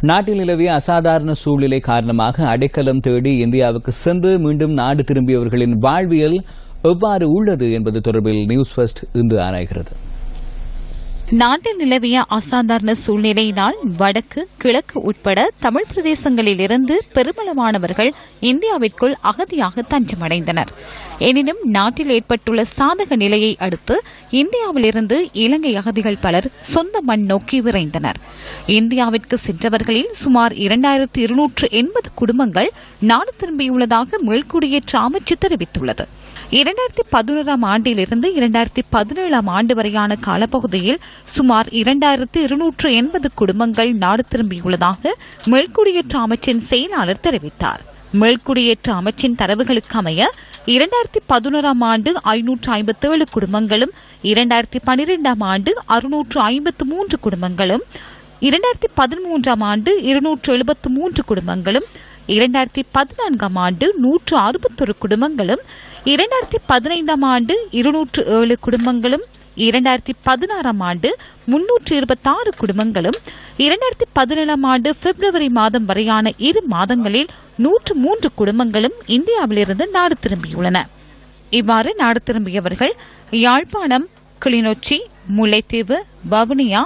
நாட்டில் நிலவிய அசாதாரண சூழ்நிலை காரணமாக அடைக்கலம் தேடி இந்தியாவுக்கு சென்று மீண்டும் நாடு திரும்பியவர்களின் வாழ்வியல் எவ்வாறு உள்ளது என்பது தொடர்பில் நியூஸ் ஃபர்ஸ்ட் இன்று ஆராய்கிறது. நாட்டில் நிலவிய அசாதாரண சூழ்நிலையினால் வடக்கு கிழக்கு உட்பட தமிழ் பிரதேசங்களிலிருந்து பெருமளவானவர்கள் இந்தியாவிற்குள் அகதியாக தஞ்சமடைந்தனர். எனினும் நாட்டில் ஏற்பட்டுள்ள சாதக நிலையை அடுத்து இந்தியாவிலிருந்து இலங்கை அகதிகள் பலர் சொந்த மண் நோக்கி விரைந்தனர். இந்தியாவிற்கு சென்றவர்களில் சுமார் இரண்டாயிரத்து இருநூற்று எண்பது குடும்பங்கள் நாடு திரும்பியுள்ளதாக மீள்குடியேற்ற அமைச்சு தெரிவித்துள்ளது. இரண்டாயிரத்தி பதினோராம் ஆண்டிலிருந்து இரண்டாயிரத்தி பதினேழாம் ஆண்டு வரையான காலப்பகுதியில் சுமார் இரண்டாயிரத்து இருநூற்று எண்பது குடும்பங்கள் நாடு திரும்பியுள்ளதாக மேல்குடியேற்ற அமைச்சின் செயலாளர் தெரிவித்தார். மேல்குடியேற்ற அமைச்சின் தரவுகளுக்கு அமைய இரண்டாயிரத்தி பதினோராம் ஆண்டு ஐநூற்று ஐம்பத்தேழு குடும்பங்களும் இரண்டாயிரத்தி பனிரெண்டாம் ஆண்டு அறுநூற்று ஐம்பத்து மூன்று குடும்பங்களும் இரண்டாயிரத்தி பதிமூன்றாம் ஆண்டு இருநூற்று எழுபத்து மூன்று குடும்பங்களும் இரண்டாயிரத்தி பதினான்காம் ஆண்டு நூற்று அறுபத்தொரு குடும்பங்களும் இரண்டாயிரத்தி பதினைந்தாம் ஆண்டு இருநூற்று ஏழு குடும்பங்களும் இரண்டாயிரத்தி பதினாறாம் ஆண்டு முன்னூற்று இருபத்தாறு குடும்பங்களும் இரண்டாயிரத்தி பதினேழாம் ஆண்டு பிப்ரவரி மாதம் வரையான இரு மாதங்களில் நூற்று மூன்று குடும்பங்களும் இந்தியாவிலிருந்து நாடு திரும்பியுள்ளன. இவ்வாறு நாடு திரும்பியவர்கள் யாழ்ப்பாணம் கிளிநொச்சி முல்லைத்தீவு வவுனியா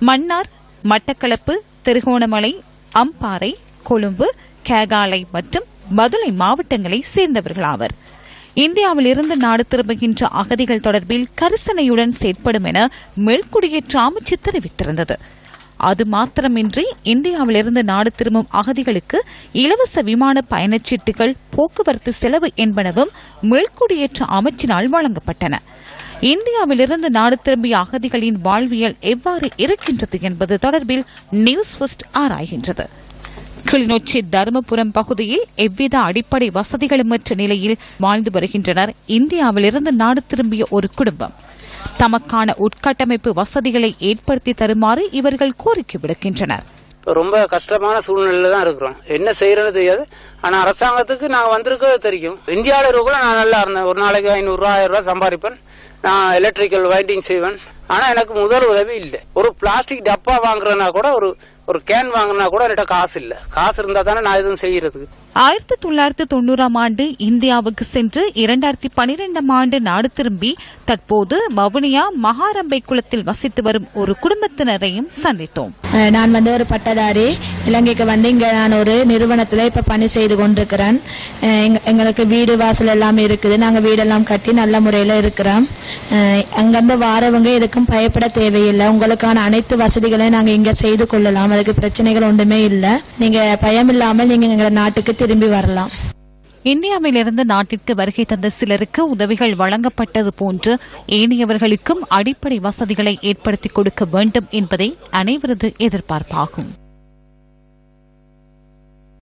மன்னார் மட்டக்களப்பு திருகோணமலை அம்பாறை கொழும்பு கேகாலை மற்றும் மதுரை மாவட்டங்களை சேர்ந்தவர்களாவர். இந்தியாவில் இருந்து நாடு திரும்புகின்ற அகதிகள் தொடர்பில் கரிசனையுடன் செயற்படும் என மேல்குடியேற்ற அமைச்சு தெரிவித்திருந்தது. அது மாத்திரமின்றி இந்தியாவிலிருந்து நாடு திரும்பும் அகதிகளுக்கு இலவச விமான பயணச்சீட்டுகள் போக்குவரத்து செலவு என்பனவும் மேல்குடியேற்ற அமைச்சினால் வழங்கப்பட்டன. இந்தியாவிலிருந்து நாடு திரும்பிய அகதிகளின் வாழ்வியல் எவ்வாறு இருக்கின்றது என்பது தொடர்பில் நியூஸ் ஃபர்ஸ்ட் ஆராய்கின்றது. கிளிநொச்சி தருமபுரம் பகுதியில் எவ்வித அடிப்படை வசதிகளுமற்ற நிலையில் வாழ்ந்து வருகின்றனர். இந்தியாவிலிருந்து நாடு திரும்பிய ஒரு குடும்பம். தமக்கான உட்கட்டமைப்பு வசதிகளை ஏற்படுத்தி தருமாறு இவர்கள் கோரிக்கை விடுக்கின்றனர். ரொம்ப கஷ்டமான சூழ்நிலையில தான் இருக்கிறோம். என்ன செய்யறது தெரியாது. ஆனா அரசாங்கத்துக்கு நான் வந்திருக்கிறது தெரியும். இந்தியாவில் இருக்கிற நான் நல்லா இருந்தேன். ஒரு நாளைக்கு ஐநூறு ரூபா ஆயிரம் ரூபாய் சம்பாதிப்பேன். நான் எலக்ட்ரிக்கல் வைண்டிங் செய்வேன். ஆனா எனக்கு முதல் உதவி இல்லை. ஒரு பிளாஸ்டிக் டப்பா வாங்குறதுனா கூட ஒரு ஒரு கேன் வாங்கினா கூட என்கிட்ட காசு இல்ல. காசு இருந்தா தானே நான் எதுவும் செய்யறதுக்கு ஆயிரத்தி தொள்ளாயிரத்தி தொண்ணூறாம் ஆண்டு இந்தியாவுக்கு சென்று இரண்டாயிரத்தி பனிரெண்டாம் ஆண்டு நாடு திரும்பி தற்போது வவுனியா மகாரம்பை குளத்தில் வசித்து வரும் ஒரு குடும்பத்தினரையும் சந்தித்தோம். நான் வந்து ஒரு பட்டதாரி. இலங்கைக்கு வந்து இங்க நான் ஒரு நிறுவனத்துல இப்ப பணி செய்து கொண்டிருக்கிறேன். எங்களுக்கு வீடு வாசல் எல்லாம் இருக்குது. நாங்க வீடெல்லாம் கட்டி நல்ல முறையில இருக்கிறோம். அங்கிருந்து வாரவங்க எதுக்கும் பயப்பட தேவையில்லை. உங்களுக்கான அனைத்து வசதிகளையும் நாங்க இங்க செய்து கொள்ளலாம். அதுக்கு பிரச்சனைகள் ஒன்றுமே இல்லை. நீங்க பயம் இல்லாமல் நீங்க எங்க நாட்டுக்கு திரும்பி வரலாம். இந்தியாவிலிருந்து நாட்டிற்கு வருகை தந்த சிலருக்கு உதவிகள் வழங்கப்பட்டது போன்று ஏனையவர்களுக்கும் அடிப்படை வசதிகளை ஏற்படுத்திக் கொடுக்க வேண்டும் என்பதே அனைவரது எதிர்பார்ப்பாகும்.